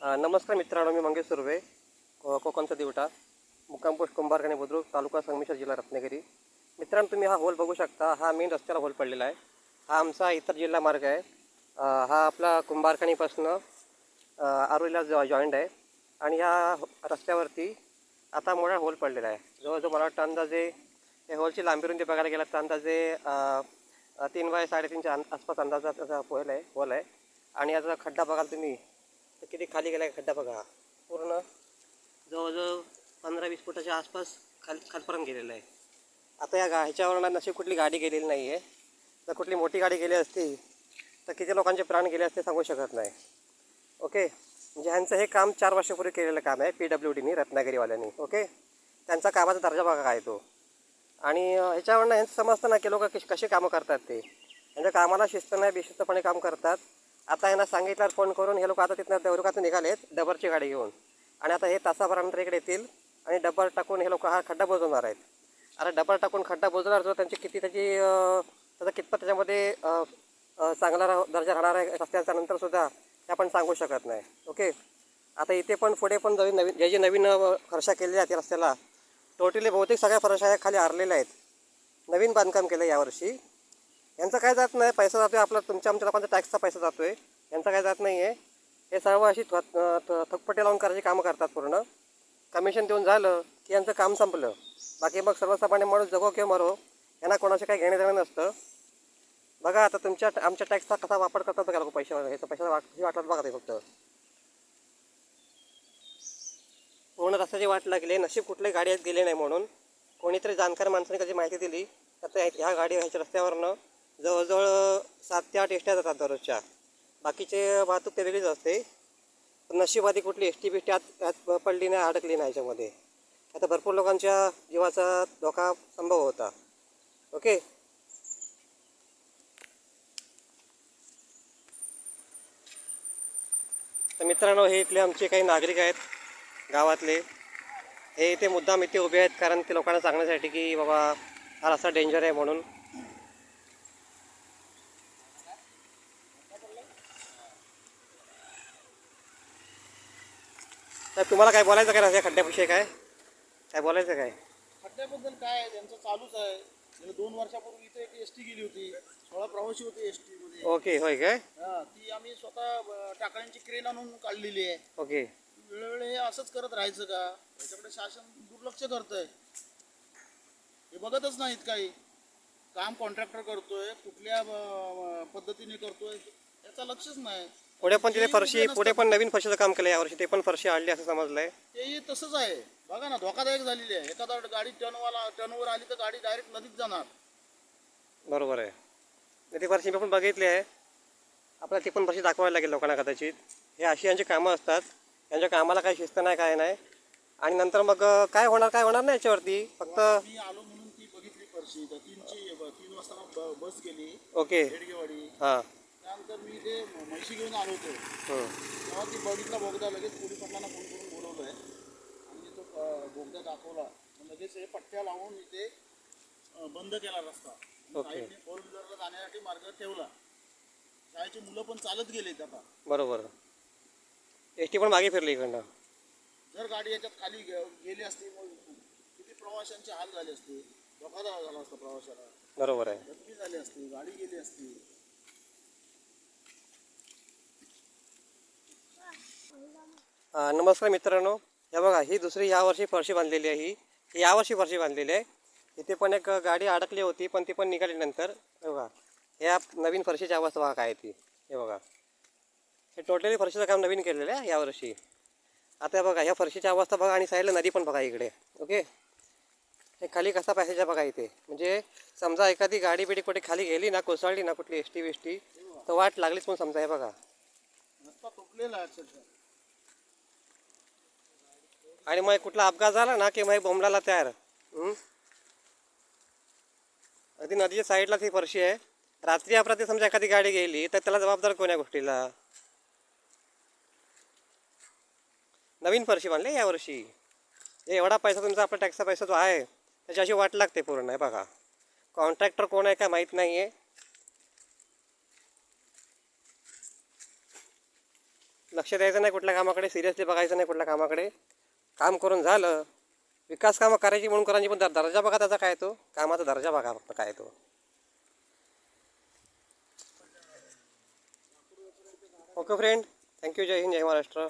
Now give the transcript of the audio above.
नमस्कार मित्रांनो मी मंगेश सुर्वे को कोकणचा दिवटा मुक्काम पोस्ट कुंभारखाने बुद्रुक तालुका संगमेश्वर जिल्हा रत्नागिरी. मित्रांनो तुम्ही हा होल बघू शकता हा मेन रस्त्याला होल पडलेला आहे. हा आमचा इतर जिल्हा मार्ग आहे. हा आपला कुंभारखानीपासनं आरोलीला जॉ जॉईंट आहे. आणि ह्या रस्त्यावरती आता मोठा होल पडलेला आहे. जवळजवळ मला वाटतं अंदाजे या होलची लांबी रुंदी बघायला गेला तर अंदाजे तीन बाय साडेतीनच्या आसपास अंदाजा होल आहे होल आहे. आणि याचा खड्डा बघाल तुम्ही किती खाली गेला आहे खड्डा बघा. पूर्ण जवळजवळ पंधरा वीस फुटाच्या आसपास खाल खालपर्यंत गेलेलं आहे. आता या गा ह्याच्यावरनं नशी कुठली गाडी गेलेली नाही आहे जर कुठली मोठी गाडी गेली असती तर किती लोकांचे प्राण गेले असते सांगू शकत नाही. ओके? म्हणजे ह्यांचं हे काम चार वर्षापूर्वी केलेलं काम आहे पी डब्ल्यू डीनी रत्नागिरीवाल्यांनी. ओके? त्यांचा कामाचा दर्जा बघा काय तो. आणि ह्याच्यावरनं ह्यांचं समजतं ना की लोक कशी कामं करतात ते. म्हणजे कामाला शिस्त नाही बेशिस्तपणे काम करतात. आता यांना सांगितल्यावर फोन करून हे लोक आता तिथनं देवरुखातून निघालेत डबरची गाडी घेऊन. आणि आता हे तासाभरानंतर इकडे येतील आणि डबर टाकून हे लोक हा खड्डा बुजवणार आहेत. आता डबर टाकून खड्डा बुजवणार जो त्यांची किती त्याची त्याचा कितपत त्याच्यामध्ये चांगला दर्जा राहणार आहे रस्त्याच्या नंतरसुद्धा ते आपण सांगू शकत नाही. ओके? आता इथे पण पुढे पण नवीन नवीन जे जे नवीन फरशा केलेल्या आहेत या रस्त्याला टोटली बहुतेक सगळ्या फरशा ह्या खाली आरलेल्या आहेत. नवीन बांधकाम केलं यावर्षी यांचं काय जात नाही पैसा जातो आहे आपला तुमच्या आमच्या लोकांचा टॅक्सचा पैसा जातो आहे यांचा काय जात नाही आहे हे सर्व अशी थ थ- थकपटे लावून करायची कामं करतात पूर्ण. कमिशन देऊन झालं की यांचं काम संपलं. बाकी मग सर्वसामान्य माणूस जगो किंवा मरो यांना कोणाशी काही घेणं देणं नसतं. बघा आता तुमच्या आमच्या टॅक्सचा कसा वापर करतात बघा लोक पैशावर. ह्याचा पैसा वाट हे वाटत बघा ते फक्त. पूर्ण रस्त्याची वाट लागली नशीब कुठले गाडी आहेत गेले नाही म्हणून. कोणीतरी जाणकार माणसाने कधी माहिती दिली तर त्या ह्या गाडी ह्याच्या रस्त्यावरनं जवळजवळ सात ते आठ एसट्या जातात दररोजच्या. बाकीचे वाहतूक केलेलीच असते. पण नशिबादी कुठली एस टी बिष्टी आत आत पडली नाही अडकली नाही याच्यामध्ये. आता भरपूर लोकांच्या जीवाचा धोका संभव होता. ओके? तर मित्रांनो हे इथले आमचे काही नागरिक आहेत गावातले. हे इथे मुद्दाम इथे उभे आहेत कारण ते लोकांना सांगण्यासाठी की बाबा हा रस्ता डेंजर आहे म्हणून. तर तुम्हाला काय बोलायचं काय या खड्ड्याविषयी काय? काय बोलायचं काय? खड्ड्याबद्दल काय आहे? त्यांचं चालूच आहे. गेल्या दोन वर्षापूर्वी इथे एक एस टी गेली होती. सोळा प्रवासी होते एस टी मध्ये. ओके होय काय? हा ती आम्ही स्वतः अं, टाकळ्यांची क्रेन आणून काढलेली आहे. ओके. वेळोवेळी हे असंच करत राहायचं का? याच्याकडे शासन दुर्लक्ष करतंय. हे बघतच नाहीत काही. काम कॉन्ट्रॅक्टर करतोय कुठल्या अं, पद्धतीने करतोय याचं लक्षच नाही. पुढे पण तिथे फरशी पुढे पण नवीन फरशीचं काम केलं यावर्षी ते पण फरशी आणली असं समजलंय. तेही तसंच आहे. बघा ना धोकादायक झालेली आहे. एखादा गाडी टर्नवाला टर्नवर आली तर गाडी डायरेक्ट नदीत जाणार. बरोबर आहे. ती फरशी मी पण बघितली आहे. आपल्याला ती पण फरशी दाखवायला लागेल लोकांना कदाचित. हे अशी यांची कामं असतात. यांच्या कामाला काही शिस्त नाही काय नाही. आणि नंतर मग काय होणार काय होणार नाही याच्यावरती? फक्त मी आलो म्हणून ती बघितली तर तीनची तीन वाजता बस गेली. ओके. हां. त्यानंतर मी ते म्हैशी घेऊन आलो होतो. हं. तेव्हा ती बघितला बोगदा लगेच पोलीस पाटलांना फोन करून बोलवलं आहे आणि तो बोगदा दाखवला. लगेच हे पट्ट्या लावून इथे बंद केला रस्ता. साईडने फोर व्हीलरला जाण्यासाठी मार्ग ठेवला. शाळेची मुलं पण चालत गेलेत आता. बरोबर. एस टी पण मागे फिरली इकडनं. जर गाडी याच्यात खाली गे- गेली असती मग किती प्रवाशांचे हाल झाले असते? धोकादायक झाला असता प्रवाशाला. बरोबर आहे. जखमी झाली असती गाडी गेली असती. नमस्कार मित्रांनो. हे बघा ही दुसरी यावर्षी फरशी बांधलेली आहे ही. यावर्षी फरशी बांधलेली आहे. इथे पण एक गाडी अडकली होती पण ती पण निघाली नंतर. हे बघा ह्या नवीन फरशीची अवस्था बघा काय आहे ती. हे बघा. हे टोटली फरशीचं काम नवीन केलेलं आहे यावर्षी आता हे बघा ह्या फरशीची अवस्था बघा आणि साईडला नदी पण बघा इकडे. ओके? हे खाली कसा पॅसेज आहे बघा इथे. म्हणजे समजा एखादी गाडी बिडी कुठे खाली गेली ना कोसळली ना कुठली एस टी टी तर वाट लागलीच पण समजा हे बघा रस्ता तुटलेला आहे अक्षरशः आणि मग कुठला अपघात झाला ना की मग बोंबलाला तयार. अगदी नदीच्या साईडला ती फरशी आहे. रात्री अपरात्री समजा एखादी गाडी गेली तर त्याला जबाबदार कोण्या गोष्टीला? नवीन फरशी बांधली यावर्षी एवढा पैसा तुमचा आपला टॅक्सचा पैसा जो आहे त्याची अशी वाट लागते पूर्ण आहे बघा. कॉन्ट्रॅक्टर कोण आहे काय माहीत नाही आहे लक्ष द्यायचं नाही कुठल्या कामाकडे सिरियसली बघायचं नाही कुठल्या कामाकडे. काम करून झालं. विकास कामं करायची म्हणून करायची पण दर्जा बघा त्याचा काय तो. कामाचा दर्जा बघा फक्त काय तो. Okay friend thank you Jai Hind Jai Maharashtra.